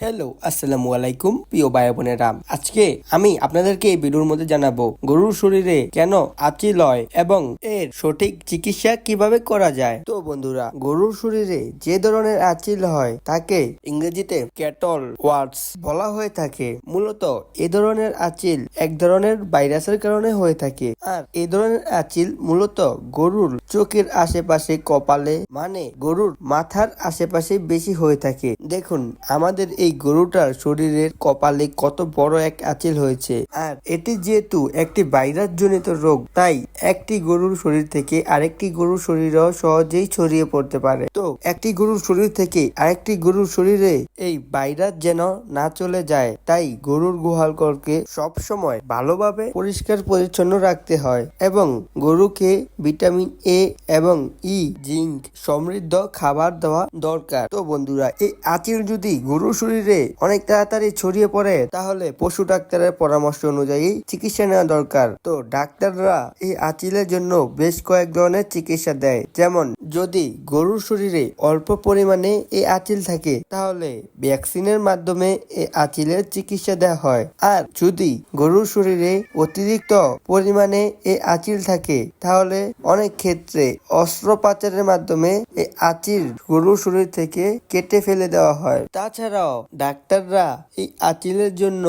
Hello আসসালামু আলাইকুম, প্রিয় ভাই বোনেরা। আজকে আমি আপনাদেরকে এই ভিডিওর মধ্যে জানাব, গরুর শরীরে কেন আচিল হয় এবং এর সঠিক চিকিৎসা কীভাবে করা যায়? তো বন্ধুরা, গরুর শরীরে যে ধরনের আচিল হয় তাকে ইংরেজিতে ক্যাটল ওয়ার্ডস বলা হয়ে থাকে। মূলত, এ ধরনের আচিল এক ধরনের ভাইরাসের কারণে হয়ে থাকে। আর এই ধরনের আচিল মূলত গরুর চোখের আশেপাশে কপালে মানে গরুর মাথার আশেপাশে বেশি হয়ে থাকে। দেখুন, আমাদের এই গরুটার শরীরের কপালে কত বড় এক আচিল হয়েছে। আর এটি যেহেতু একটি ভাইরাস জনিত রোগ, তাই একটি গরুর শরীর থেকে আরেকটি গরুর শরীরেও সহজেই ছড়িয়ে পড়তে পারে। তো একটি গরুর শরীর থেকে আরেকটি গরুর শরীরে এই ভাইরাস যেন না চলে যায়, তাই গরুর গোহালকরকে সব সময় ভালোভাবে পরিষ্কার পরিচ্ছন্ন রাখতে হয় এবং গরুকে ভিটামিন এ এবং ই, জিঙ্ক সমৃদ্ধ খাবার দেওয়া দরকার। তো বন্ধুরা, এই আচিল যদি গরুর শরীরে অনেক তাড়াতাড়ি ছড়িয়ে পড়ে, তাহলে পশু ডাক্তারের পরামর্শ অনুযায়ী চিকিৎসা নেওয়া দরকার। তো ডাক্তাররা এই আঁচিলের জন্য বেশ কয়েক ধরনের চিকিৎসা দেয়। যেমন, যদি গরুর শরীরে অল্প পরিমাণে এই আঁচিল থাকে, তাহলে ভ্যাকসিনের মাধ্যমে এই আঁচিলের চিকিৎসা দেওয়া হয়। আর যদি গরুর শরীরে অতিরিক্ত পরিমাণে এই আঁচিল থাকে, তাহলে অনেক ক্ষেত্রে অস্ত্রোপচারের মাধ্যমে এই আঁচিল গরুর শরীর থেকে কেটে ফেলে দেওয়া হয়। তাছাড়াও ডাক্তাররা এই আঁচিলের জন্য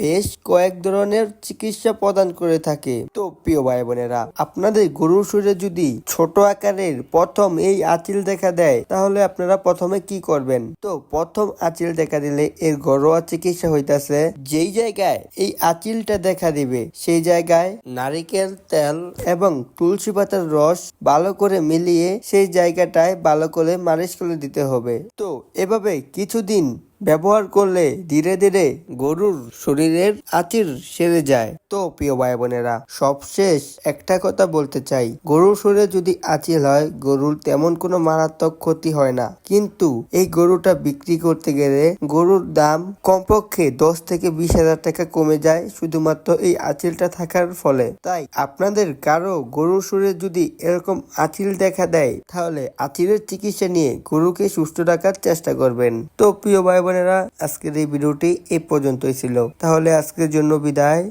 বেশ কয়েক ধরনের চিকিৎসা প্রদান করে থাকে। তো প্রিয় ভাই বোনেরা আপনাদের গরুর শরীরে যদি ছোট আকারের প্রথম এই আঁচিল দেখা দেয়, তাহলে আপনারা প্রথমে কি করবেন? তো প্রথম আঁচিল দেখা দিলে এর ঘরোয়া চিকিৎসা হইতাছে, যেই জায়গায় এই আঁচিলটা দেখা দিবে, সেই জায়গায় নারিকেল, তেল এবং তুলসী পাতার রস ভালো করে মিলিয়ে সেই জায়গাটায় ভালো করে মালিশ করে দিতে হবে। তো এভাবে কিছুদিন ব্যবহার করলে ধীরে ধীরে গরুর শরীরের আচির সেরে যায়। তো প্রিয় ভাই বোনেরা সবশেষ একটা কথা বলতে চাই। গরুর শরীরে যদি আঁচিল হয়, গরুর তেমন কোনো মারাত্মক ক্ষতি হয় না। কিন্তু এই গরুটা বিক্রি করতে গেলে গরুর দাম কমপক্ষে দশ থেকে বিশ হাজার টাকা কমে যায় শুধুমাত্র এই আঁচিলটা থাকার ফলে। তাই আপনাদের কারও গরুর শরীরে যদি এরকম আঁচিল দেখা দেয়, তাহলে আঁচিলের চিকিৎসা নিয়ে গরুকে সুস্থ রাখার চেষ্টা করবেন। তো প্রিয় ভাই বোনেরা আজকের এই ভিডিওটি এ পর্যন্তই ছিল। তাহলে আজকের জন্য বিদায়।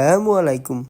আসসালামু আলাইকুম।